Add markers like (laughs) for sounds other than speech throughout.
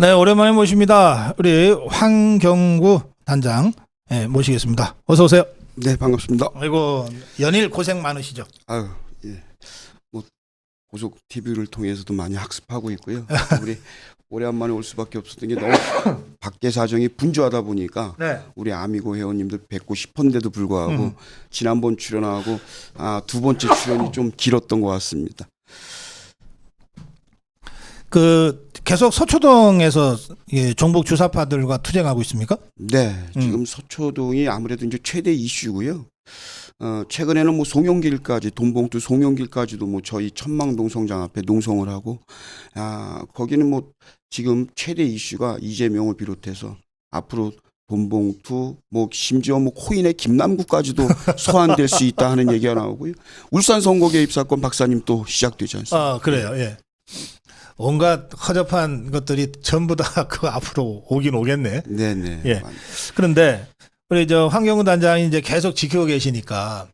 네, 오랜만에 모십니다. 우리 황경구 단장 예, 모시겠습니다. 어서 오세요. 네 반갑습니다. 아이고 연일 고생 많으시죠? 아유 예. 뭐 고속 TV를 통해서도 많이 학습하고 있고요. (laughs) 우리 오래간만에 올 수밖에 없었던 게 너무 (coughs) 밖에 사정이 분주하다 보니까 네. 우리 아미고 회원님들 뵙고 싶었는데도 불구하고 음. 지난번 출연하고 아, 두 번째 출연이 좀 길었던 것 같습니다. 그 계속 서초동에서 예, 종북 주사파들과 투쟁하고 있습니까? 네, 음. 지금 서초동이 아무래도 이제 최대 이슈고요. 어, 최근에는 뭐 송영길까지 돈봉투 송영길까지도 뭐 저희 천망동 성장 앞에 농성을 하고 아 거기는 뭐 지금 최대 이슈가 이재명을 비롯해서 앞으로 돈봉투 뭐 심지어 뭐 코인의 김남국까지도 (laughs) 소환될 수 있다 하는 얘기가 나오고요. 울산 선거 개입 사건 박사님 또 시작되지 않습니까? 아 그래요. 예. 온갖 허접한 것들이 전부 다 (laughs) 그 앞으로 오긴 오겠네. 네네. 예. 그런데 우리 저 황경구 단장이 이제 계속 지키고 계시니까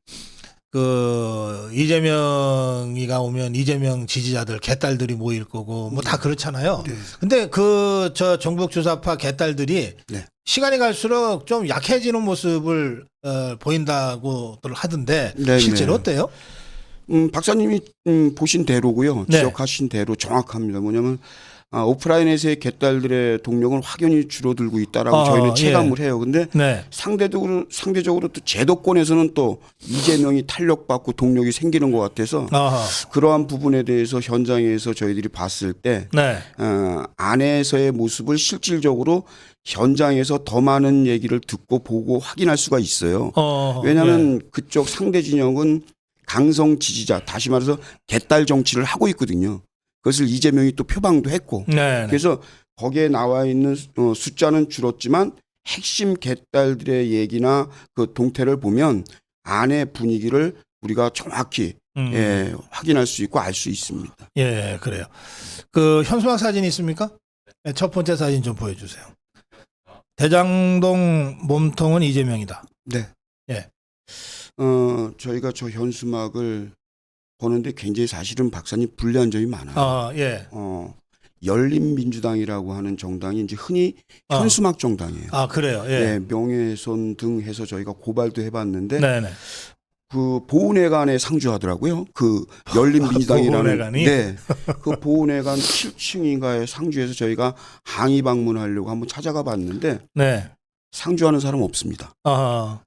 그 이재명이가 오면 이재명 지지자들 개딸들이 모일 거고 뭐 다 그렇잖아요. 네. 근데 그저 종북 주사파 개딸들이 네. 시간이 갈수록 좀 약해지는 모습을 어, 보인다고들 하던데 네네. 실제로 어때요? 음, 박사님이 음, 보신 대로고요. 네. 지적하신 대로 정확합니다. 뭐냐면 아, 오프라인에서의 개딸들의 동력은 확연히 줄어들고 있다라고 어, 저희는 예. 체감을 해요. 근데 네. 상대적으로 상대적으로 또 제도권에서는 또 이재명이 탄력받고 동력이 생기는 것 같아서 아하. 그러한 부분에 대해서 현장에서 저희들이 봤을 때 네. 어, 안에서의 모습을 실질적으로 현장에서 더 많은 얘기를 듣고 보고 확인할 수가 있어요. 어, 왜냐하면 그쪽 상대 진영은 강성 지지자, 다시 말해서 개딸 정치를 하고 있거든요. 그것을 이재명이 또 표방도 했고. 예. 네. 네. 그래서 거기에 나와 있는 어, 숫자는 줄었지만 핵심 개딸들의 얘기나 그 동태를 보면 안의 분위기를 우리가 정확히 음. 예, 확인할 수 있고 알 수 있습니다. 예, 그래요. 그 현수막 사진 있습니까? 네, 첫 번째 사진 좀 보여주세요. 대장동 몸통은 이재명이다. 네. 예. 어, 저희가 저 현수막을 보는데 굉장히 사실은 박사님 불리한 점이 많아요. 아, 예. 어, 열린민주당이라고 하는 정당이 이제 흔히 아. 현수막 정당이에요. 아, 그래요. 네, 예. 명예훼손 등 해서 저희가 고발도 해봤는데 네, 네. 그 보훈회관에 상주하더라고요. 그 열린민주당이라는 (laughs) 보훈회관이? 네, 그 보훈회관 7층인가에 상주해서 저희가 항의 방문하려고 한번 찾아가 봤는데 네. 상주하는 사람 없습니다. 아,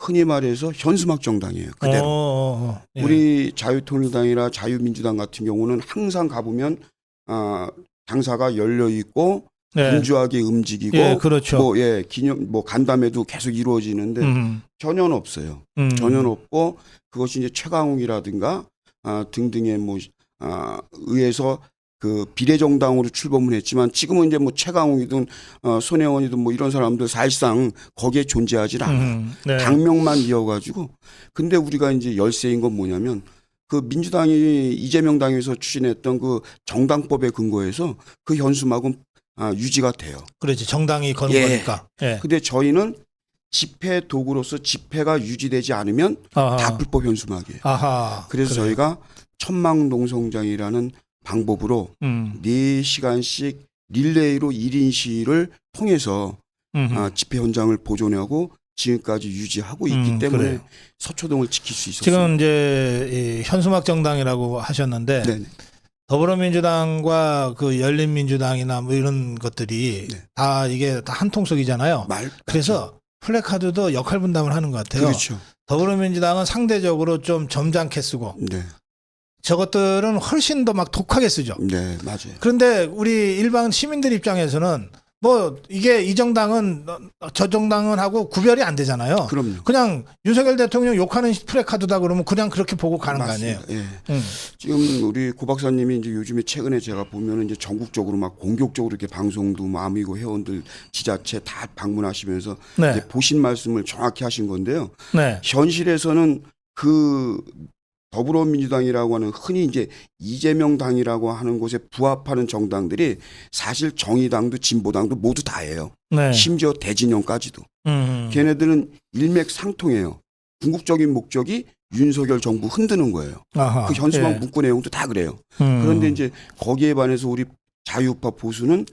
흔히 말해서 현수막 정당이에요. 그대로. 어, 어, 어. 예. 우리 자유통일당이나 자유민주당 같은 경우는 항상 가보면 아, 당사가 열려 있고 네. 분주하게 움직이고 예, 그렇죠. 뭐 예 기념 뭐 간담회도 계속 이루어지는데 음, 전혀 없어요. 음. 전혀 없고 그것이 이제 최강욱이라든가 아, 등등의 뭐 아, 의해서 그 비례정당으로 출범을 했지만 지금은 이제 뭐 최강욱이든 어, 손혜원이든 뭐 이런 사람들 사실상 거기에 존재하지 않아. 요 음, 네. 당명만 이어가지고 근데 우리가 이제 열세인 건 뭐냐면 그 민주당이 이재명 당에서 추진했던 그 정당법에 근거해서 그 현수막은 아, 유지가 돼요. 그렇지. 정당이 거는 예. 거니까. 예. 근데 저희는 집회 도구로서 집회가 유지되지 않으면 아하. 다 불법 현수막이에요. 아하. 그래서 그래요. 저희가 천망농성장이라는 방법으로 음. 4시간씩 릴레이로 1인 시위를 통해서 음. 아, 집회 현장을 보존하고 지금까지 유지하고 있기 음, 때문에 그래요. 서초동을 지킬 수 있었어요. 지금 이제 이 현수막 정당이라고 하셨는데 네. 더불어민주당과 그 열린민주당이나 뭐 이런 것들이 네. 다 이게 다 한 통속이잖아요. 말 그래서 플래카드도 역할 분담을 하는 것 같아요. 그렇죠. 더불어민주당은 상대적으로 좀 점잖게 쓰고 네, 저것들은 훨씬 더 막 독하게 쓰죠. 네 맞아요. 그런데 우리 일반 시민들 입장에서는 뭐 이게 이 정당은 저 정당은 하고 구별이 안 되잖아요. 그럼요. 그냥 윤석열 대통령 욕하는 플래카드다 그러면 그냥 그렇게 보고 가는 맞습니다. 거 아니에요. 예. 음. 지금 우리 고 박사님이 이제 요즘에 최근에 제가 보면은 이제 전국적으로 막 공격적으로 이렇게 방송도 뭐 아미고 회원들 지자체 다 방문하시면서 네, 이제 보신 말씀을 정확히 하신 건데요. 네, 현실에서는 그 더불어민주당이라고 하는 흔히 이제 이재명 당이라고 하는 곳에 부합하는 정당들이 사실 정의당도 진보당도 모두 다예요. 네. 심지어 대진영까지도. 음. 걔네들은 일맥상통해요. 궁극적인 목적이 윤석열 정부 흔드는 거예요. 아하, 그 현수막 예. 문구 내용도 다 그래요. 음. 그런데 이제 거기에 반해서 우리 자유파 보수는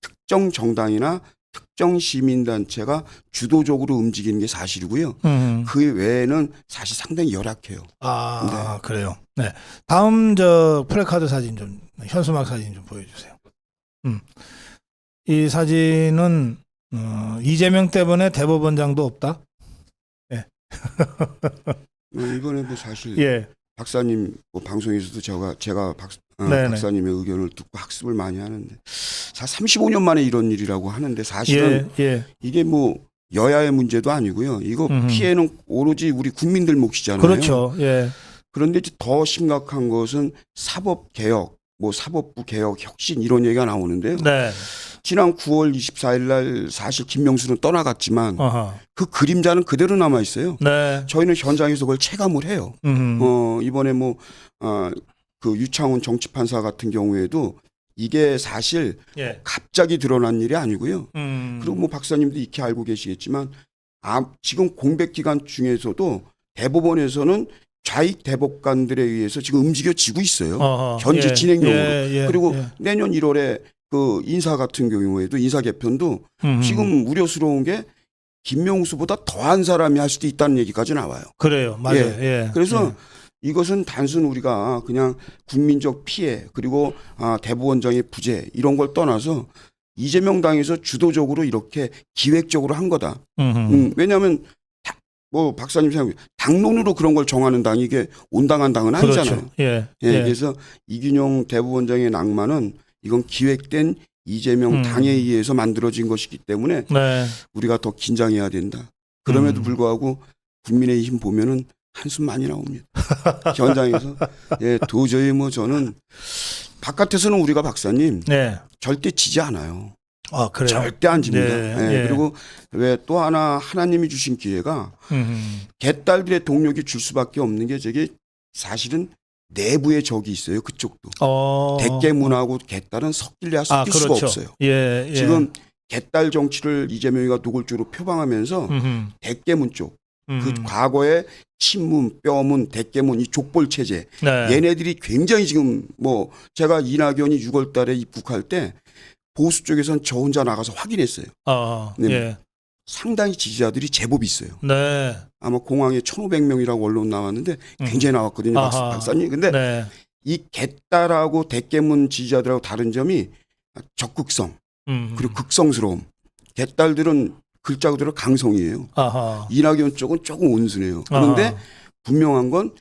특정 정당이나 특정 시민단체가 주도적으로 움직이는 게 사실이고요. 음. 그 외에는 사실 상당히 열악해요. 아 그래요. 네. 다음 저 플래카드 사진 좀 현수막 사진 좀 보여주세요. 음. 이 사진은 어, 이재명 때문에 대법원장도 없다. 뭐 이번에 뭐 사실 예. 박사님 뭐 방송에서도 제가 제가 박, 어, 네네. 박사님의 의견을 듣고 학습을 많이 하는데 사 35년 만에 이런 일이라고 하는데 사실은 예. 예. 이게 뭐 여야의 문제도 아니고요. 이거 음흠. 피해는 오로지 우리 국민들 몫이잖아요. 그렇죠. 예. 그런데 이제 더 심각한 것은 사법 개혁, 뭐 사법부 개혁, 혁신 이런 얘기가 나오는데요. 네. 지난 9월 24일 날 사실 김명수는 떠나갔지만 어허. 그 그림자는 그대로 남아 있어요. 네. 저희는 현장에서 그걸 체감을 해요. 음. 어, 이번에 뭐, 어, 그 유창훈 정치판사 같은 경우에도 이게 사실 예. 갑자기 드러난 일이 아니고요. 음. 그리고 뭐 박사님도 익히 알고 계시겠지만 아, 지금 공백 기간 중에서도 대법원에서는 좌익 대법관들에 의해서 지금 움직여지고 있어요. 어허. 현재 예. 진행형으로. 예. 예. 그리고 예. 내년 1월에 그 인사 같은 경우에도 인사 개편도 음. 지금 우려스러운 게 김명수보다 더한 사람이 할 수도 있다는 얘기까지 나와요. 그래요. 맞아요. 예. 그래서 예. 이것은 단순 우리가 그냥 국민적 피해 그리고 아, 대법원장의 부재 이런 걸 떠나서 이재명 당에서 주도적으로 이렇게 기획적으로 한 거다. 음, 왜냐하면 다- 뭐 박사님 생각 당론으로 그런 걸 정하는 당이 이게 온당한 당은 아니잖아요. 그렇죠. 예. 예, 예. 그래서 이균용 대법원장의 낭만은 이건 기획된 이재명 음. 당에 의해서 만들어진 것이기 때문에 네. 우리가 더 긴장해야 된다. 그럼에도 음. 불구하고 국민의힘 보면은 한숨 많이 나옵니다. 현장에서 예 도저히 뭐 저는 바깥에서는 우리가 박사님 네. 절대 지지 않아요. 아 그래요. 절대 안 집니다. 네, 예, 예. 그리고 왜 또 하나 하나님이 주신 기회가 음. 개딸들의 동력이 줄 수밖에 없는 게 저게 사실은 내부에 적이 있어요. 그쪽도 어. 대깨문하고 개딸은 섞일래야 아 섞일 수가 그렇죠. 없어요. 예. 예. 지금 개딸 정치를 이재명이가 노골적으로 표방하면서 음흠. 대깨문 쪽 그 음. 과거에 친문, 뼈문, 대깨문 이 족벌 체제 네. 얘네들이 굉장히 지금 뭐 제가 이낙연이 6월달에 입국할 때 보수 쪽에선 저 혼자 나가서 확인했어요. 어. 네. 예. 상당히 지지자들이 제법 있어요. 네. 아마 공항에 1,500명이라고 언론 나왔는데 굉장히 나왔거든요, 박사, 음. 아하. 박사 님. 근데 네. 이 개딸하고 대깨문 지지자들하고 다른 점이 적극성 음. 그리고 극성스러움. 개딸들은 글자 그대로 강성이에요. 아하. 이낙연 쪽은 조금 온순해요. 그런데 아하. 분명한 건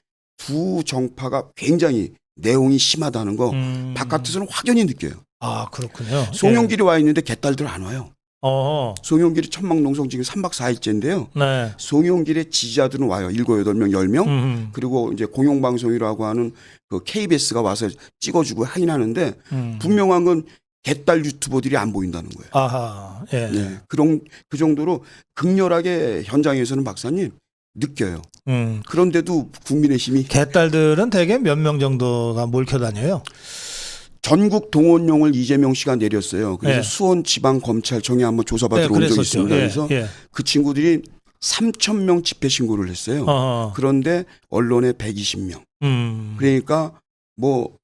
두 정파가 굉장히 내용이 심하다는 거 음. 바깥에서는 확연히 느껴요. 아 그렇군요. 송영길이 와 있는데 개딸들 안 와요. 예. 어. 송영길이 천막농성 지금 3박 4일째인데요. 네. 송영길의 지지자들은 와요. 7, 8명, 10명. 음. 그리고 이제 공영방송이라고 하는 그 KBS가 와서 찍어주고 하긴 하는데 음. 분명한 건 개딸 유튜버들이 안 보인다는 거예요. 아하. 예. 네. 그런 그 정도로 극렬하게 현장에서는 박사님 느껴요. 음. 그런데도 국민의 힘이 개딸들은 대개 몇 명 정도가 몰켜 다녀요. 전국 동원령을 이재명 씨가 내렸어요. 그래서 네. 수원 지방 검찰청에 한번 조사받으러 온 적이 그랬었죠. 있습니다. 예. 그래서 예. 그 친구들이 3천 명 집회 신고를 했어요. 어. 그런데 언론에 120명. 음. 그러니까 뭐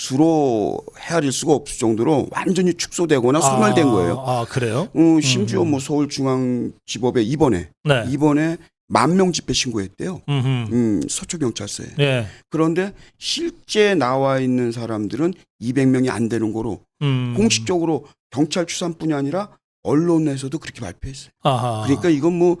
수로 헤아릴 수가 없을 정도로 완전히 축소되거나 소멸된 아, 거예요. 아 그래요? 어, 심지어 음. 뭐 서울중앙지법에 이번에 네. 이번에 만 명 집회 신고했대요. 음흠. 음, 서초경찰서에. 예. 그런데 실제 나와 있는 사람들은 200명이 안 되는 거로 음. 공식적으로 경찰 추산뿐이 아니라 언론에서도 그렇게 발표했어요. 아하. 그러니까 이건 뭐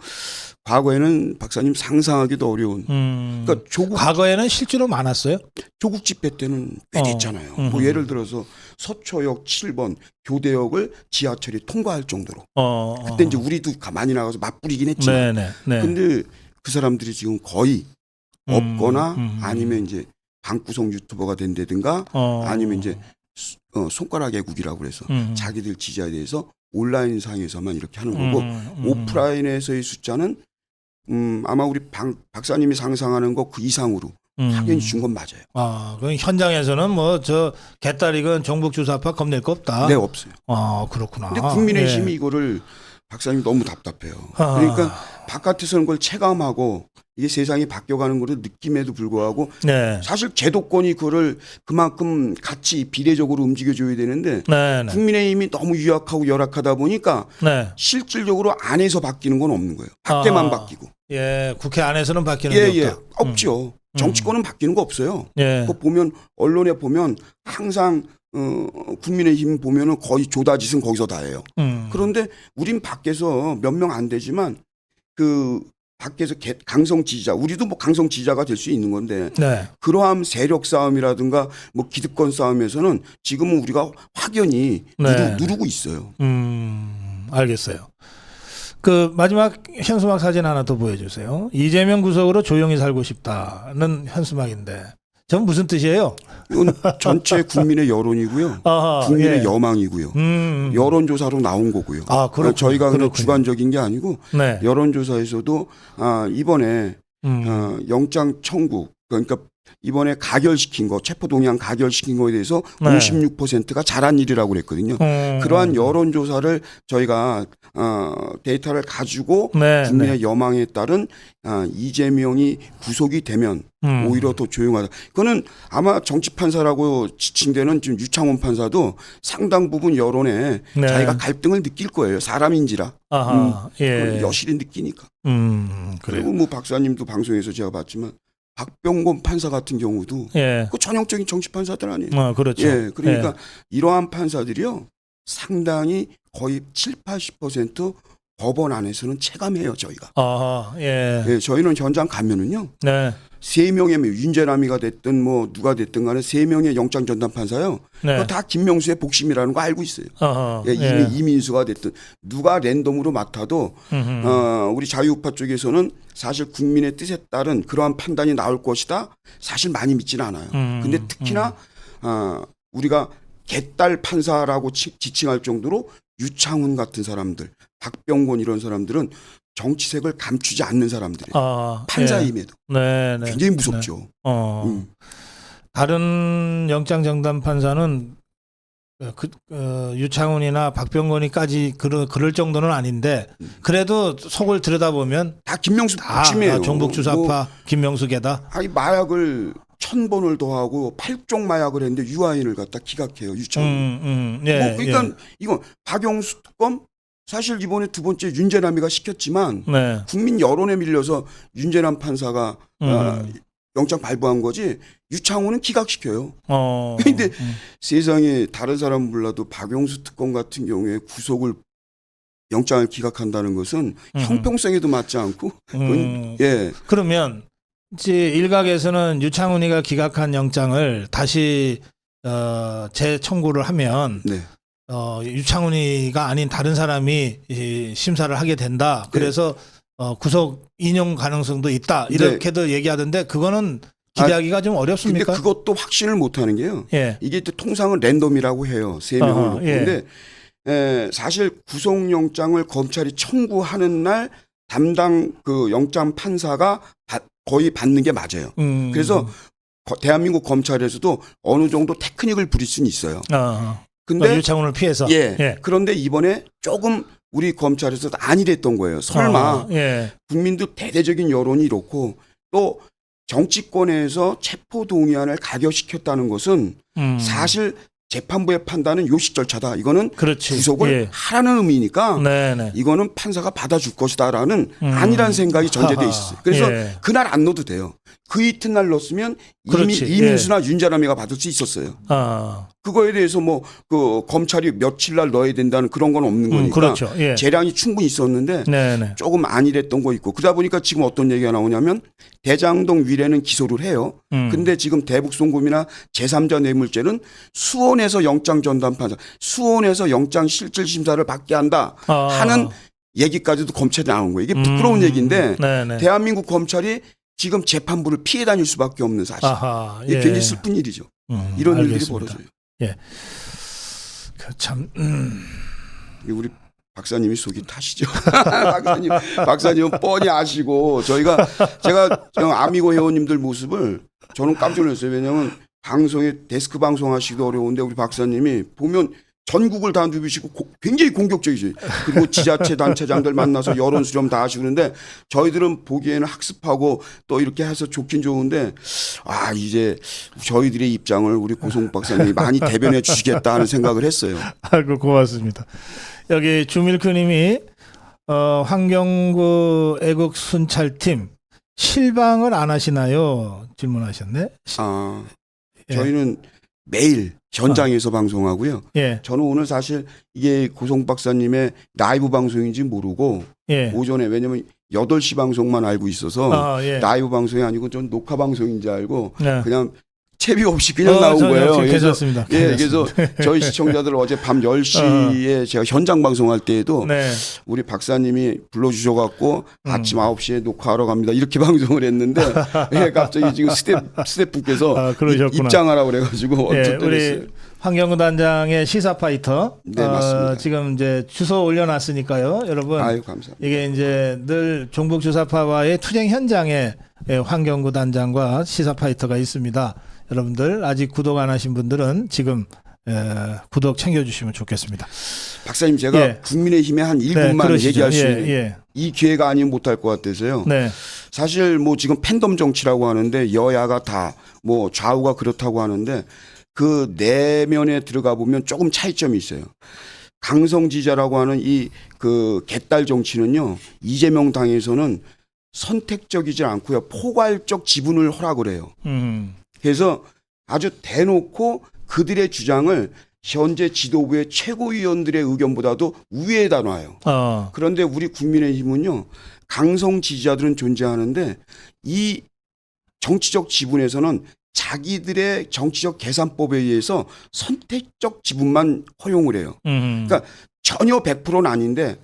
과거에는 박사님 상상하기도 어려운. 음. 그러니까 조국 과거에는 실제로 많았어요. 조국 집회 때는 꽤 어. 됐잖아요. 뭐 음흠. 예를 들어서 서초역 7번 교대역을 지하철이 통과할 정도로. 어. 그때 이제 우리도 가- 많이 나가서 맞부리긴 했지만. 네네. 네. 근데 그 사람들이 지금 거의 음, 없거나 음. 아니면 이제 방구석 유튜버가 된다든가 어. 아니면 이제 수- 어, 손가락 애국이라고 그래서 음. 자기들 지지자에 대해서 온라인 상에서만 이렇게 하는 거고 음, 음. 오프라인에서의 숫자는 음, 아마 우리 박, 박사님이 상상하는 것그 이상으로 음. 확연히 준 건 맞아요. 아, 그 현장에서는 뭐 저 개딸이건 종북 주사파 겁낼 거 없다. 네 없어요. 아, 그렇구나. 근데 국민의힘이 예. 이거를 박사님 너무 답답해요. 아. 그러니까 바깥에서는 그걸 체감하고 이게 세상이 바뀌어가는 것을 느낌에도 불구하고 네. 사실 제도권이 그거를 그만큼 같이 비례적으로 움직여줘야 되는데 네. 네. 국민의힘이 너무 유약하고 열악하다 보니까 네. 실질적으로 안에서 바뀌는 건 없는 거예요. 밖에만 아. 바뀌고. 예, 국회 안에서는 바뀌는 예, 게 예. 없다. 없죠. 정치권은 바뀌는 거 없어요. 예. 그거 보면 언론에 보면 항상 어, 국민의힘 보면은 거의 조다짓은 거기서 다 해요. 음. 그런데 우린 밖에서 몇 명 안 되지만 그 밖에서 개- 강성 지지자 우리도 뭐 강성 지지자가 될 수 있는 건데 네. 그러한 세력 싸움이라든가 뭐 기득권 싸움에서는 지금은 우리가 확연히 네. 누르, 고 있어요. 음, 알겠어요. 그 마지막 현수막 사진 하나 더 보여주세요. 이재명 구속으로 조용히 살고 싶다는 현수막인데, 전 무슨 뜻이에요? 이건 전체 국민의 여론이고요. (laughs) 아하, 국민의 예. 여망이고요. 음, 여론조사로 나온 거고요. 아, 그렇군요. 저희가 그냥. 주관적인 게 아니고 네. 여론조사에서도 아, 이번에 음, 어, 영장 청구 그러니까 이번에 가결시킨 거 체포동의안 가결시킨 거에 대해서 네. 56%가 잘한 일이라고 그랬거든요. 음, 그러한 여론 조사를 저희가 어, 데이터를 가지고 네, 국민의 여망에 따른 아, 이재명이 구속이 되면 음. 오히려 더 조용하다. 그거는 아마 정치 판사라고 지칭되는 지금 유창원 판사도 상당 부분 여론에 네. 자기가 갈등을 느낄 거예요. 사람인지라 아하, 그건 예. 여실히 느끼니까. 음, 그리고. 뭐 박사님도 방송에서 제가 봤지만 박병곤 판사 같은 경우도 예. 그 전형적인 정치 판사들 아니에요. 어, 그렇죠. 예, 그러니까 이러한 판사들이요 상당히 거의 7, 80% 법원 안에서는 체감해요 저희가. 아하, 예. 예, 저희는 현장 가면은요 네. 세 명의 뭐 윤재남이가 됐든 뭐 누가 됐든 간에 세 명의 영장 전담 판사요. 네. 그거 다 김명수의 복심이라는 거 알고 있어요. 예, 예. 이미 이민수가 됐든 누가 랜덤으로 맡아도 음흠. 어, 우리 자유우파 쪽에서는 사실 국민의 뜻에 따른 그러한 판단이 나올 것이다. 사실 많이 믿지는 않아요. 음, 근데 특히나 어, 우리가 개딸 판사라고 치- 지칭할 정도로 유창훈 같은 사람들, 박병곤 이런 사람들은 정치색을 감추지 않는 사람들이에요. 아, 판사임에도 예. 네, 네. 굉장히 무섭죠. 네. 어. 음. 다른 영장 정담 판사는 어, 그 어, 유창훈이나 박병건이까지 그러, 그럴 정도는 아닌데 그래도 속을 들여다보면 다 김명수 다. 아, 종북 주사파 뭐, 김명숙에다 아니 마약을 천 번을 더하고 팔종 마약을 했는데 유아인을 갖다 기각해요. 유창훈. 음, 음, 예, 뭐 그러니까 이건 박영수 특검 사실 이번에 두 번째 윤재남이가 시켰지만 예. 네. 국민 여론에 밀려서 윤재남 판사가 음. 아, 영장 발부한 거지 유창호는 기각시켜요. 어. (laughs) 근데 음. 세상에 다른 사람 몰라도 박영수 특검 같은 경우에 구속을 영장을 기각한다는 것은 음. 형평성에도 맞지 않고 (laughs) 그건 음, 예 그러면 이제 일각에서는 유창훈이가 기각한 영장을 다시 어, 재청구를 하면 네. 어, 유창훈이가 아닌 다른 사람이 이 심사를 하게 된다. 네. 그래서 어, 구속 인용 가능성도 있다. 이렇게도 얘기하던데 그거는 기대하기가 좀 근데 어렵습니까? 그것도 확신을 못 하는 게요. 예. 이게 또 통상은 랜덤이라고 해요. 세 명을 어허, 놓고. 예. 근데 에, 사실 구속영장을 검찰이 청구하는 날 담당 그 영장 판사가 받- 거의 받는 게 맞아요. 음, 그래서 거- 대한민국 검찰에서도 어느 정도 테크닉을 부릴 수는 있어요. 어, 근데 유창훈을 피해서 예, 예. 그런데 이번에 조금 우리 검찰에서 아니랬던 거예요. 설마 어, 예. 국민들 대대적인 여론이 이렇고 또 정치권에서 체포 동의안을 가결시켰다는 것은 음, 사실 재판부의 판단은 요식 절차다. 이거는 그렇지. 구속을 예. 하라는 의미니까 네네. 이거는 판사가 받아줄 것이다라는 음. 아니란 생각이 전제돼 하하. 있었어요. 그래서 예. 그날 안 넣어도 돼요. 그 이튿날 넣었으면 그렇지. 이민, 이민수나 윤자람이가 받을 수 있었어요. 아, 그거에 대해서 뭐 그 검찰이 며칠 날 넣어야 된다는 그런 건 없는 음, 거니까 그렇죠. 예. 재량이 충분히 있었는데 네네. 조금 아니랬던 거 있고 그러다 보니까 지금 어떤 얘기가 나오냐면 대장동 위례는 기소를 해요. 음. 근데 지금 대북송금이나 제3자 뇌물죄는 수원에서 영장 전담 판사, 수원에서 영장 실질 심사를 받게 한다 아. 하는 얘기까지도 검찰이 나온 거예요. 이게 부끄러운 음. 얘기인데 네네. 대한민국 검찰이 지금 재판부를 피해 다닐 수밖에 없는 사실. 아하. 이게 예. 굉장히 슬픈 일이죠. 음, 이런 일들이 알겠습니다. 벌어져요. 그 참, 음, 우리 박사님이 속이 타시죠. (laughs) 박사님, 박사님은 뻔히 아시고 저희가 제가 저 아미고 회원님들 모습을 저는 깜짝 놀랐어요. 왜냐하면 방송에 데스크 방송 하시기도 어려운데 우리 박사님이 보면 전국을 다 누비시고 고- 굉장히 공격적이죠. 그리고 지자체 단체장들 만나서 여론 수렴 다 하시고 그러는데 저희들은 보기에는 학습하고 또 이렇게 해서 좋긴 좋은데 아 이제 저희들의 입장을 우리 고성 박사님이 많이 대변해 주시겠다 하는 생각을 했어요. 아이고 고맙습니다. 여기 주밀크님이 어, 환경구 애국 순찰팀 실방을 안 하시나요? 질문하셨네. 아 예. 저희는 매일 현장에서 방송하고요. 예, 저는 오늘 사실 이게 고성 박사님의 라이브 방송인지 모르고 예. 오전에 왜냐면 8시 방송만 알고 있어서 아, 예. 라이브 방송이 아니고 전 녹화 방송인 지 알고 네. 그냥 채비 없이 그냥 어, 나온 저 거예요. 그래서 괜찮습니다. 예, 괜찮습니다. 그래서 (laughs) 저희 시청자들 어제 밤 10시에 제가 현장 방송할 때에도 네. 우리 박사님이 불러주셔 갖고 음. 아침 9시에 녹화하러 갑니다. 이렇게 (laughs) 방송을 했는데 예, 갑자기 지금 스텝 스태프께서 아. 입장하라고 그래 가지고 예, 우리. 환경구 단장의 시사 파이터. 네, 맞습니다. 지금 이제 주소 올려놨으니까요, 여러분. 아유, 감사합니다. 이게 이제 늘 종북 주사파와의 투쟁 현장에 예, 환경구 단장과 시사 파이터가 있습니다. 여러분들 아직 구독 안 하신 분들은 지금 예, 구독 챙겨주시면 좋겠습니다. 박사님 제가 예. 국민의힘에 한 네, 1분만 그러시죠. 얘기할 수 예, 있는 예. 이 기회가 아니면 못할 것 같아서요. 네, 사실 뭐 지금 팬덤 정치라고 하는데 여야가 다 뭐 좌우가 그렇다고 하는데 그 내면에 들어가 보면 조금 차이점이 있어요. 강성지자라고 하는 이 그 개딸 정치는요 이재명 당에서는 선택적이지 않고요 포괄적 지분을 허락을 해요. 음, 그래서 아주 대놓고 그들의 주장을 현재 지도부의 최고위원들의 의견보다도 위에다 놔요. 어, 그런데 우리 국민의힘은요 강성 지지자들은 존재하는데 이 정치적 지분에서는 자기들의 정치적 계산법에 의해서 선택적 지분만 허용을 해요. 음, 그러니까 전혀 100%는 아닌데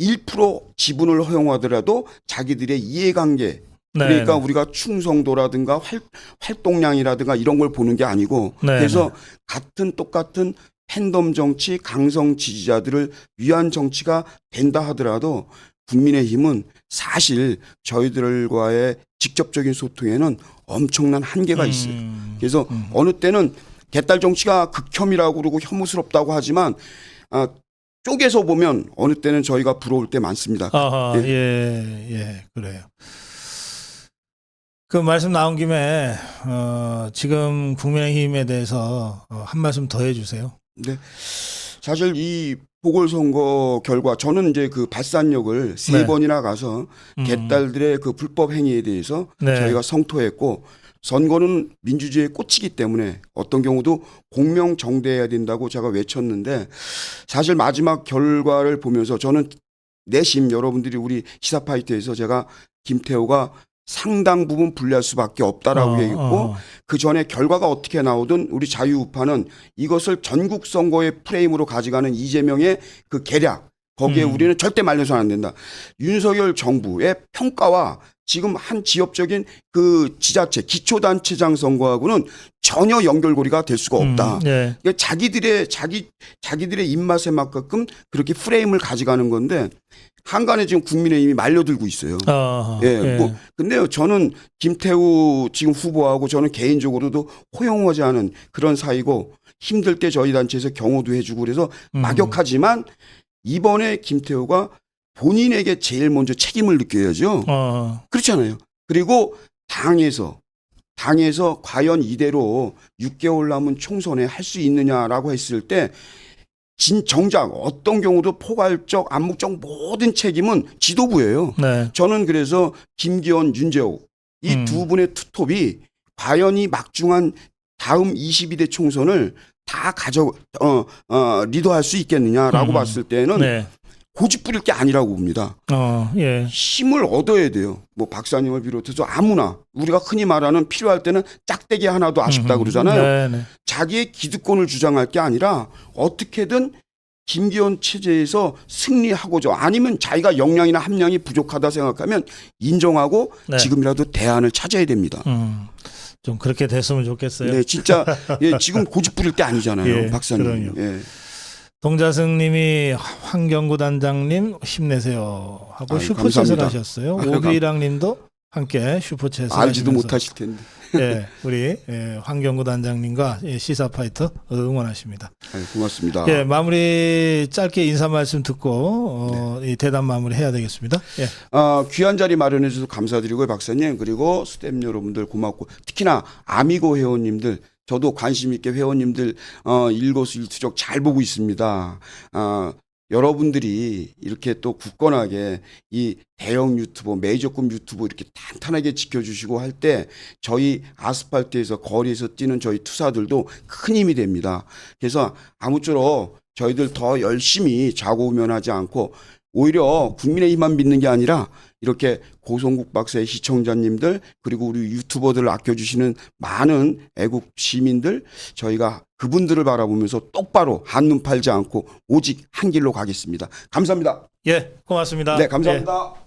1% 지분을 허용하더라도 자기들의 이해관계 네, 그러니까 우리가 충성도라든가 활, 활동량이라든가 이런 걸 보는 게 아니고 네, 그래서 같은 똑같은 팬덤 정치 강성 지지자들을 위한 정치가 된다 하더라도 국민의힘은 사실 저희들과의 직접적인 소통에는 엄청난 한계가 있어요. 음, 그래서 음. 어느 때는 개딸 정치가 극혐이라고 그러고 혐오스럽다고 하지만 아, 쪼개서 보면 어느 때는 저희가 부러울 때 많습니다. 아하, 예, 예, 그래요. 그 말씀 나온 김에 어, 지금 국민의힘에 대해서 어, 한 말씀 더 해주세요. 네. 사실 이 보궐선거 결과 저는 이제 그 발산역을 세 네. 번이나 가서 음, 개딸들의 그 불법 행위에 대해서 네. 저희가 성토했고 선거는 민주주의의 꽃이기 때문에 어떤 경우도 공명정대해야 된다고 제가 외쳤는데 사실 마지막 결과를 보면서 저는 내심 여러분들이 우리 시사파이터에서 제가 김태호가 상당 부분 불리할 수밖에 없다라고 어, 얘기했고 어, 그 전에 결과가 어떻게 나오든 우리 자유우파는 이것을 전국 선거의 프레임으로 가져가는 이재명의 그 계략 거기에 음. 우리는 절대 말려서는 안 된다. 윤석열 정부의 평가와 지금 한 지역적인 그 지자체 기초단체장 선거하고는 전혀 연결고리가 될 수가 없다. 음, 예, 그러니까 자기들의 자기 자기들의 입맛에 맞게끔 그렇게 프레임을 가져가는 건데 한간에 지금 국민의힘이 말려들고 있어요. 어, 예, 뭐 근데요, 저는 김태우 지금 후보하고 저는 개인적으로도 호용하지 않은 그런 사이고 힘들 때 저희 단체에서 경호도 해주고 그래서 음, 막역하지만 이번에 김태우가 본인에게 제일 먼저 책임을 느껴야죠. 어, 그렇잖아요. 그리고 당에서 당에서 과연 이대로 6개월 남은 총선에 할 수 있느냐라고 했을 때 진 정작 어떤 경우도 포괄적 암묵적 모든 책임은 지도부예요. 네, 저는 그래서 김기현, 윤재옥 이 음. 두 분의 투톱이 과연 이 막중한 다음 22대 총선을 다 가져 어, 어 리더할 수 있겠느냐라고 음. 봤을 때는 네, 고집 부릴 게 아니라고 봅니다. 어, 예, 힘을 얻어야 돼요. 뭐 박사님을 비롯해서 아무나 우리가 흔히 말하는 필요할 때는 짝대기 하나도 아쉽다 음, 그러잖아요. 네, 네. 자기의 기득권을 주장할 게 아니라 어떻게든 김기현 체제에서 승리하고자 아니면 자기가 역량이나 함량이 부족하다 생각하면 인정하고 네. 지금이라도 대안을 찾아야 됩니다. 음, 좀 그렇게 됐으면 좋겠어요. 네, 진짜 (laughs) 예, 지금 고집 부릴 때 아니잖아요, 예, 박사님. 그럼요. 예. 동자승님이 환경구 단장님 힘내세요 하고 아유, 슈퍼챗을 감사합니다. 하셨어요. 오비랑님도 함께 슈퍼챗을 알지도 못하실 텐데. (laughs) 예, 우리 예, 황경구 단장님과 예, 시사 파이터 응원하십니다. 아유, 고맙습니다. 예, 마무리 짧게 인사 말씀 듣고 어, 이 대담 마무리 해야 되겠습니다. 예. 어, 귀한 자리 마련해 주셔서 감사드리고요, 박사님. 그리고 스탭 여러분들 고맙고 특히나 아미고 회원님들 저도 관심 있게 회원님들 어, 일거수일투족 잘 보고 있습니다. 어, 여러분들이 이렇게 또 굳건하게 이 대형 유튜버, 메이저급 유튜버 이렇게 탄탄하게 지켜주시고 할 때 저희 아스팔트에서 거리에서 뛰는 저희 투사들도 큰 힘이 됩니다. 그래서 아무쪼록 저희들 더 열심히 좌고우면하지 않고 오히려 국민의힘만 믿는 게 아니라 이렇게 고성국 박사의 시청자님들 그리고 우리 유튜버들을 아껴주시는 많은 애국 시민들 저희가 그분들을 바라보면서 똑바로 한눈 팔지 않고 오직 한 길로 가겠습니다. 감사합니다. 예, 고맙습니다. 네, 예. 감사합니다.